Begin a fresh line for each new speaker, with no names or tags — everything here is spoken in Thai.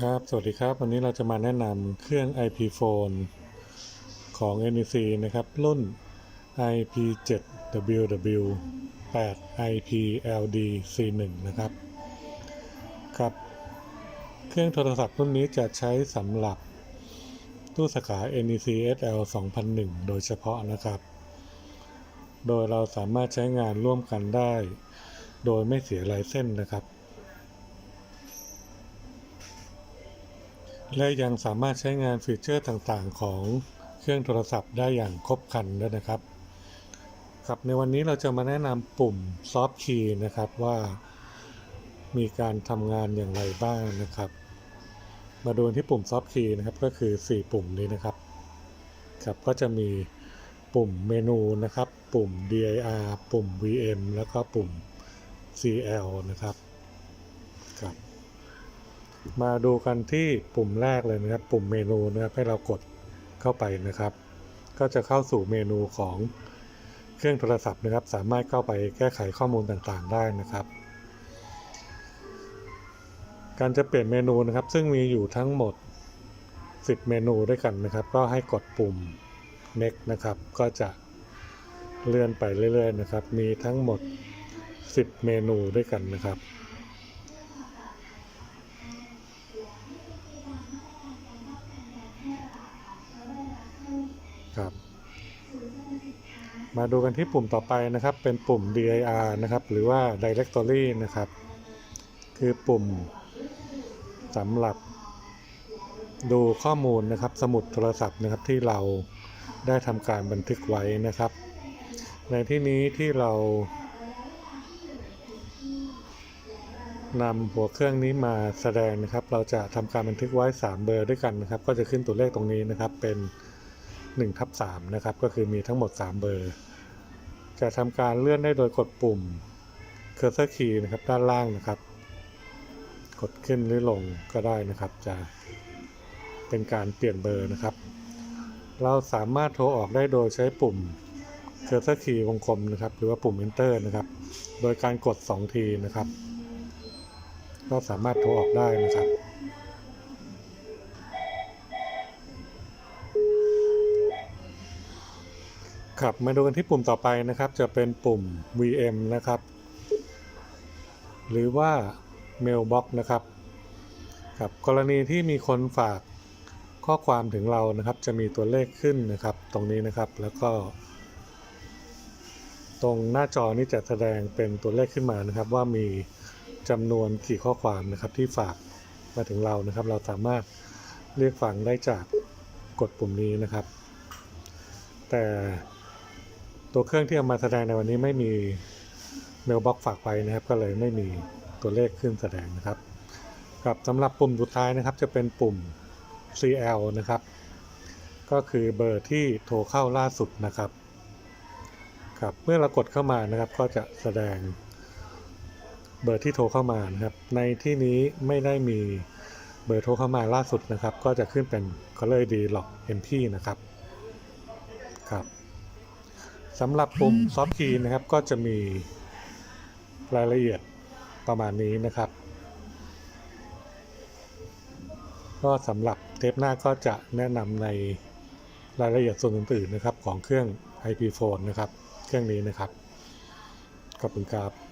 ครับ สวัสดีครับ วันนี้เราจะมาแนะนำเครื่อง IP phone ของ NEC นะครับ รุ่น IP7WW 8 IPLD C1 นะครับ ครับ เครื่องโทรศัพท์รุ่นนี้จะใช้สำหรับตู้สาขา NEC SL 2001 โดยเฉพาะนะครับ โดยเราสามารถใช้งานร่วมกันได้ โดยไม่เสียลายเส้นนะครับ และยังสามารถใช้งานฟีเจอร์ต่างๆ ของเครื่องโทรศัพท์ได้อย่างครบครันด้วยนะครับ ครับในวันนี้เราจะมาแนะนำปุ่ม Soft Key นะครับว่ามีการทำงานอย่างไรบ้างนะครับ มาดูที่ปุ่ม Soft Key นะครับก็คือ 4 ปุ่มนี้นะครับ ครับก็จะมีปุ่มเมนูนะครับ ปุ่ม dir ปุ่ม vm แล้วก็ปุ่ม cl นะครับครับ มาดูกันที่ปุ่มแรกเลยนะครับ ปุ่มเมนูนะครับให้เรากดเข้าไปนะครับ ก็จะเข้าสู่เมนูของเครื่องโทรศัพท์นะครับ สามารถเข้าไปแก้ไขข้อมูลต่างๆ ได้นะครับ การจะเปลี่ยนเมนูนะครับ ซึ่งมีอยู่ทั้งหมด 10 เมนูด้วยกันนะครับ ก็ให้กดปุ่ม next นะครับ ก็จะเลื่อนไปเรื่อยๆนะครับ มีทั้งหมด 10 เมนูด้วยกันนะครับ มาดูกันที่ปุ่มต่อไปนะครับ เป็นปุ่ม dir นะครับหรือว่า directory นะครับ คือปุ่มสำหรับ ดูข้อมูลนะครับ สมุดโทรศัพท์นะครับที่เราได้ทำการบันทึกไว้นะครับ ในที่นี้ที่เรานำหัวเครื่องนี้มาแสดงนะครับ เราจะทำการบันทึกไว้ 3 เบอร์ด้วยกันนะครับ ก็จะขึ้นตัวเลขตรงนี้นะครับเป็น 1ทับ3นะครับ ก็คือมีทั้งหมด 3 เบอร์ จะทำการเลื่อนได้โดยกดปุ่ม cursor key นะครับด้านล่างนะครับ กดขึ้นหรือลงก็ได้นะครับ จะเป็นการเปลี่ยนเบอร์นะครับ เราสามารถโทรออกได้โดยใช้ปุ่ม cursor key วงกลมนะครับ หรือว่าปุ่ม enter นะครับ โดยการกด 2 ทีนะครับ ก็สามารถโทรออกได้นะครับ ครับมาดูกันที่ปุ่มต่อไปนะครับ จะเป็นปุ่ม VM นะครับ หรือว่า Mailbox นะครับครับกรณีที่มีคนฝากข้อความถึงเรานะครับ จะมีตัวเลขขึ้นนะครับ ตรงนี้นะครับแล้วก็ ตรงหน้าจอนี้จะแสดงเป็นตัวเลขขึ้นมานะครับ ว่ามีจำนวนกี่ข้อความนะครับ ที่ฝากมาถึงเรานะครับ เราสามารถเรียกฟังได้จากกดปุ่มนี้นะครับ แต่ ตัวเครื่องที่เอามาแสดงในวันนี้ไม่มีเมลบ็อกฝากไว้นะครับ ก็เลยไม่มีตัวเลขขึ้นแสดงนะครับครับสำหรับปุ่มสุดท้ายนะครับ จะเป็นปุ่ม CL นะครับ ก็คือเบอร์ที่โทรเข้าล่าสุดนะครับครับเมื่อเรากดเข้ามานะครับ ก็จะแสดงเบอร์ที่โทรเข้ามานะครับ ในที่นี้ไม่ได้มีเบอร์โทรเข้ามาล่าสุดนะครับ ก็จะขึ้นเป็น Caller ID Log Empty นะครับครับ สำหรับปุ่ม Soft Key นะครับก็จะมีรายละเอียดประมาณนี้นะครับ ก็สำหรับเทปหน้าก็จะแนะนำในรายละเอียดส่วนอื่นๆนะครับของเครื่อง IP phone นะครับ เครื่องนี้นะครับ ขอบคุณครับ